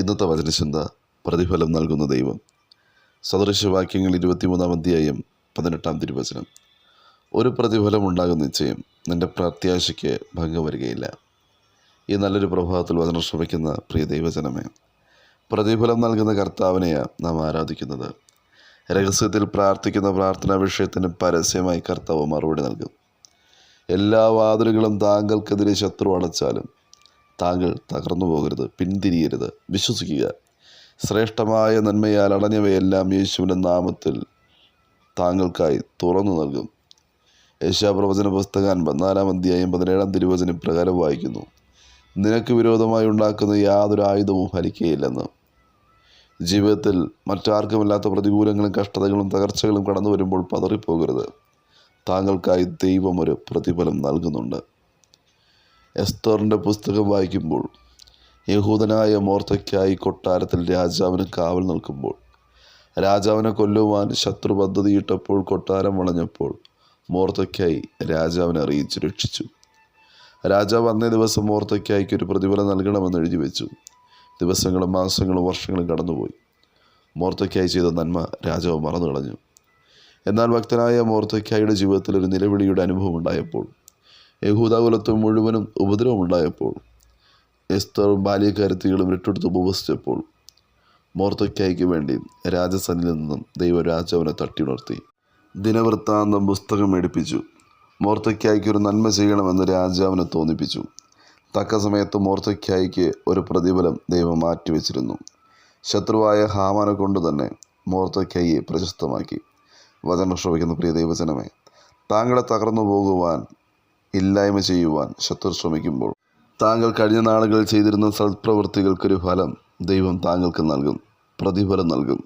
ഇന്നത്തെ വചനചിന്ത പ്രതിഫലം നൽകുന്ന ദൈവം. സദൃശവാക്യങ്ങൾ ഇരുപത്തിമൂന്നാം അധ്യായം പതിനെട്ടാം തിരുവചനം. ഒരു പ്രതിഫലം ഉണ്ടാകും നിശ്ചയം നിന്റെ പ്രത്യാശയ്ക്ക് ഭംഗം വരികയില്ല. ഈ നല്ലൊരു പ്രഭാതത്തിൽ വചനം ശ്രമിക്കുന്ന പ്രിയ ദൈവജനമേ പ്രതിഫലം നൽകുന്ന കർത്താവിനെയാണ് നാം ആരാധിക്കുന്നത്. രഹസ്യത്തിൽ പ്രാർത്ഥിക്കുന്ന പ്രാർത്ഥനാ വിഷയത്തിന് പരസ്യമായി കർത്താവ് മറുപടി നൽകും. എല്ലാ വാതിലുകളും താങ്കൾക്കെതിരെ ശത്രു അടച്ചാലും താങ്കൾ തകർന്നു പോകരുത് പിന്തിരിയരുത്. വിശ്വസിക്കുക. ശ്രേഷ്ഠമായ നന്മയാൽ അടഞ്ഞവയെല്ലാം യേശുവിന്റെ നാമത്തിൽ താങ്കൾക്കായി തുറന്നു നൽകും. യേശാപ്രവചന പുസ്തകം പതിനാലാം അധ്യായം പതിനേഴാം തിരുവചനം പ്രകാരം വായിക്കുന്നു. നിനക്ക് വിരോധമായി ഉണ്ടാക്കുന്ന യാതൊരു ആയുധവും ഫലിക്കുകയില്ലെന്ന് ജീവിതത്തിൽ മറ്റാർക്കുമില്ലാത്ത പ്രതികൂലങ്ങളും കഷ്ടതകളും തകർച്ചകളും കടന്നു വരുമ്പോൾ പതറിപ്പോകരുത്. താങ്കൾക്കായി ദൈവം ഒരു പ്രതിഫലം നൽകുന്നുണ്ട്. എസ്തോറിന്റെ പുസ്തകം വായിക്കുമ്പോൾ യഹൂദനായ മോർത്തയ്ക്കായി കൊട്ടാരത്തിൽ രാജാവിന് കാവൽ നിൽക്കുമ്പോൾ രാജാവിനെ കൊല്ലുവാൻ ശത്രു പദ്ധതിയിട്ടപ്പോൾ കൊട്ടാരം വളഞ്ഞപ്പോൾ മോർത്തയ്ക്കായി രാജാവിനെ അറിയിച്ചു രക്ഷിച്ചു. രാജാവ് അന്നേ ദിവസം മോർത്തയ്ക്കായിക്ക് ഒരു പ്രതിഫലം നൽകണമെന്ന് എഴുതി വെച്ചു. ദിവസങ്ങളും മാസങ്ങളും വർഷങ്ങളും കടന്നുപോയി. മോർത്തയ്ക്കായി ചെയ്ത നന്മ രാജാവ് മറന്നു കളഞ്ഞു എന്നാൽ ഭക്തനായ മോർത്തയ്ക്കായുടെ ജീവിതത്തിൽ ഒരു നിലവിളിയുടെ അനുഭവം ഉണ്ടായപ്പോൾ യഹൂദാകുലത്ത് മുഴുവനും ഉപദ്രവമുണ്ടായപ്പോൾ എസ്തറും ബാല്യക്കാരത്തികളും രട്ടെടുത്ത് ഉപവസിച്ചപ്പോൾ മോർത്തയ്ക്കായ്ക്ക് വേണ്ടി രാജസനിൽ നിന്നും ദൈവ രാജാവിനെ തട്ടിയുണർത്തി ദിനവൃത്താന്തം പുസ്തകം എടുപ്പിച്ചു. മോർത്തയ്ക്കായ്ക്ക് ഒരു നന്മ ചെയ്യണമെന്ന് രാജാവിനെ തോന്നിപ്പിച്ചു. തക്ക സമയത്ത് മോർത്തയ്ക്കായ്ക്ക് ഒരു പ്രതിഫലം ദൈവം മാറ്റിവെച്ചിരുന്നു. ശത്രുവായ ഹാമാനെ കൊണ്ട് തന്നെ മോർത്തയ്ക്കായെ പ്രശസ്തമാക്കി. വചനം ശ്രമിക്കുന്ന പ്രിയ ദൈവജനമേ താങ്കളെ തകർന്നു പോകുവാൻ ഇല്ലായ്മ ചെയ്യുവാൻ ശത്രു ശ്രമിക്കുമ്പോൾ താങ്കൾ കഴിഞ്ഞ നാളുകളിൽ ചെയ്തിരുന്ന സൽപ്രവൃത്തികൾക്കൊരു ഫലം ദൈവം താങ്കൾക്ക് നൽകും പ്രതിഫലം നൽകും.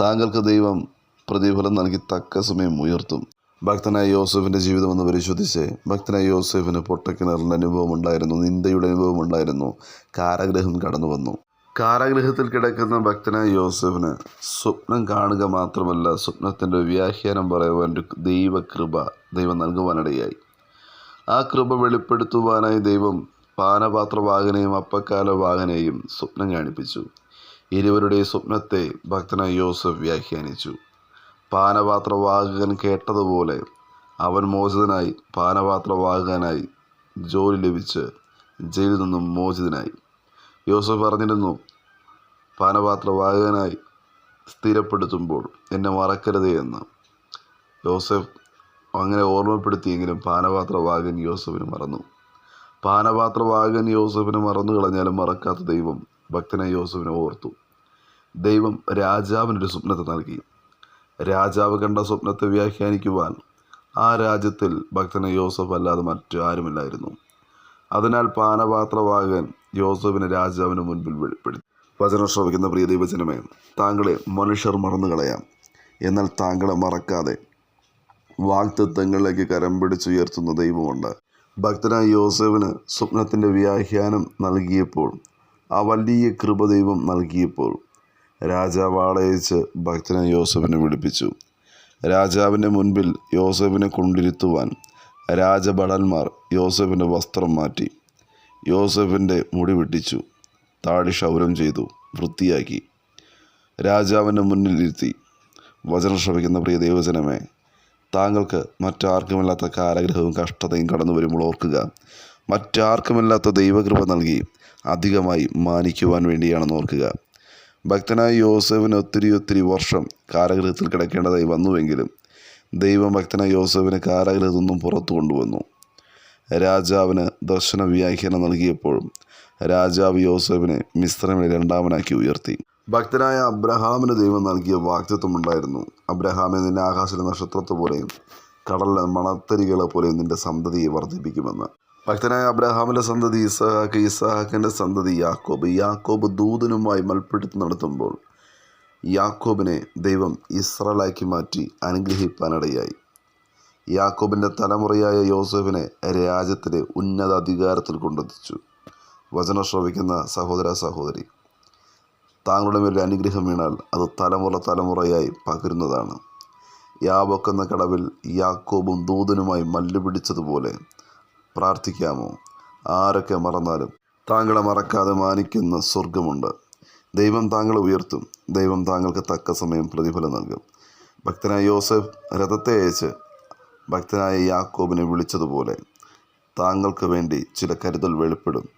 താങ്കൾക്ക് ദൈവം പ്രതിഫലം നൽകി തക്ക സമയം ഉയർത്തും. ഭക്തനായ യോസഫിന്റെ ജീവിതം എന്ന് പരിശോധിച്ച്. ഭക്തനായ യോസഫിന് പൊട്ടക്കിണറിന്റെ അനുഭവം ഉണ്ടായിരുന്നു നിന്ദയുടെ അനുഭവം ഉണ്ടായിരുന്നു കാരാഗ്രഹം കടന്നു വന്നു കാരാഗ്രഹത്തിൽ കിടക്കുന്ന ഭക്തനായ യോസഫിന് സ്വപ്നം കാണുക മാത്രമല്ല സ്വപ്നത്തിന്റെ വ്യാഖ്യാനം പറയുവാൻ ഒരു ദൈവകൃപ ദൈവം നൽകുവാനിടയായി. ആ കൃപ വെളിപ്പെടുത്തുവാനായി ദൈവം പാനപാത്രവാഹനെയും അപ്പക്കാല വാഹനെയും സ്വപ്നം കാണിപ്പിച്ചു. ഇരുവരുടെ സ്വപ്നത്തെ ഭക്തനായ യോസഫ് വ്യാഖ്യാനിച്ചു. പാനപാത്രവാഹകൻ കേട്ടതുപോലെ അവൻ മോചിതനായി പാനപാത്രവാഹകനായി ജോലി ലഭിച്ച് ജയിലിൽ നിന്നും മോചിതനായി. യോസഫ് പറഞ്ഞിരുന്നു പാനപാത്രവാഹകനായി സ്ഥിരപ്പെടുത്തുമ്പോൾ എന്നെ മറക്കരുതേ എന്ന്. യോസഫ് അങ്ങനെ ഓർമ്മപ്പെടുത്തിയെങ്കിലും പാനപാത്രവാകൻ യോസഫിന് മറന്നു. പാനപാത്രവാകൻ യോസഫിന് മറന്നു കളഞ്ഞാലും മറക്കാത്ത ദൈവം ഭക്തനെ യോസഫിനെ ഓർത്തു. ദൈവം രാജാവിനൊരു സ്വപ്നത്തെ നൽകി. രാജാവ് കണ്ട സ്വപ്നത്തെ വ്യാഖ്യാനിക്കുവാൻ ആ രാജ്യത്തിൽ ഭക്തനെ യോസഫ് അല്ലാതെ മറ്റു ആരുമില്ലായിരുന്നു അതിനാൽ പാനപാത്രവാകൻ യോസഫിനെ രാജാവിന് മുൻപിൽ വെളിപ്പെടുത്തി. വചനം ശ്രമിക്കുന്ന പ്രിയ ദൈവജനമേ താങ്കളെ മനുഷ്യർ മറന്നു കളയാം. എന്നാൽ താങ്കളെ മറക്കാതെ വാക്തത്വങ്ങളിലേക്ക് കരം പിടിച്ചുയർത്തുന്ന ദൈവമുണ്ട്. ഭക്തനായ യോസഫിന് സ്വപ്നത്തിന്റെ വ്യാഖ്യാനം നൽകിയപ്പോൾ ആ വലിയ കൃപ ദൈവം നൽകിയപ്പോൾ രാജാവ് ആളയച്ച് ഭക്തനെ യോസഫിനെ വിളിപ്പിച്ചു. രാജാവിന്റെ മുൻപിൽ യോസഫിനെ കൊണ്ടിരുത്തുവാൻ രാജഭടന്മാർ യോസഫിന്റെ വസ്ത്രം മാറ്റി യോസഫിന്റെ മുടി വെട്ടിച്ചു താടി ക്ഷൗരം ചെയ്തു വൃത്തിയാക്കി. രാജാവിന്റെ മുന്നിൽ ഇരുത്തി വചനം ശ്രമിക്കുന്ന പ്രിയ ദൈവജനമേ താങ്കൾക്ക് മറ്റാർക്കുമില്ലാത്ത കാലഗ്രഹവും കഷ്ടതയും കടന്നു വരുമ്പോൾ ഓർക്കുക. മറ്റാർക്കുമില്ലാത്ത ദൈവകൃപ നൽകി അധികമായി മാനിക്കുവാൻ വേണ്ടിയാണെന്ന് ഓർക്കുക. ഭക്തനായ യോസഫിന് ഒത്തിരി ഒത്തിരി വർഷം കാരാഗ്രഹത്തിൽ കിടക്കേണ്ടതായി വന്നുവെങ്കിലും ദൈവം ഭക്തനായ യോസഫിനെ കാരാഗൃഹത്തിൽ നിന്നും പുറത്തു കൊണ്ടുവന്നു. രാജാവിന് ദർശന വ്യാഖ്യാനം നൽകിയപ്പോഴും രാജാവ് യോസഫിനെ മിശ്രമിനെ രണ്ടാമനാക്കി ഉയർത്തി. ഭക്തനായ അബ്രഹാമിന് ദൈവം നൽകിയ വാക്തത്വം ഉണ്ടായിരുന്നു. അബ്രഹാമെ നിന്റെ ആകാശത്തിലെ നക്ഷത്രത്തെ പോലെയും കടലിലെ മണത്തരികളെ പോലെയും നിന്റെ സന്തതിയെ വർദ്ധിപ്പിക്കുമെന്ന്. ഭക്തനായ അബ്രഹാമിന്റെ സന്തതി ഇസഹാക്ക് ഇസഹാക്കിന്റെ സന്തതി യാക്കോബ്. യാക്കോബ് ദൂതനുമായി മൽപ്പിടുത്ത് നടത്തുമ്പോൾ യാക്കോബിനെ ദൈവം ഇസ്രലാക്കി മാറ്റി അനുഗ്രഹിപ്പാനിടയായി. യാക്കോബിന്റെ തലമുറയായ യോസഫിനെ രാജ്യത്തിലെ ഉന്നത അധികാരത്തിൽ കൊണ്ടെത്തിച്ചു. വചനം ശ്രവിക്കുന്ന സഹോദര സഹോദരി താങ്കളുടെ മേലൊരു അനുഗ്രഹം വീണാൽ അത് തലമുറ തലമുറയായി പകരുന്നതാണ്. യാവക്കെന്ന കടവിൽ യാക്കോബും ദൂതനുമായി മല്ലുപിടിച്ചതുപോലെ പ്രാർത്ഥിക്കാമോ? ആരൊക്കെ മറന്നാലും താങ്കളെ മറക്കാതെ മാനിക്കുന്ന സ്വർഗമുണ്ട് ദൈവം താങ്കളെ ഉയർത്തും. ദൈവം താങ്കൾക്ക് തക്ക സമയം പ്രതിഫലം നൽകും. ഭക്തനായ യോസഫ് രഥത്തെ അയച്ച് ഭക്തനായ യാക്കോബിനെ വിളിച്ചതുപോലെ താങ്കൾക്ക് വേണ്ടി ചില കരുതൽ വെളിപ്പെടും.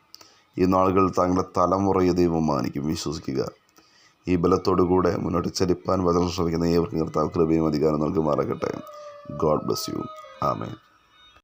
ഈ നാളുകൾ താങ്കളെ തലമുറയെ ദൈവം മാനിക്കും. വിശ്വസിക്കുക. ഈ ബലത്തോടുകൂടെ മുന്നോട്ട് ചലിപ്പാൻ വചനം ശ്രമിക്കുന്ന ഏവർക്കും കർത്താവ് കൃപയും അധികാരം നൽകുമാറാകട്ടെ. God bless you amen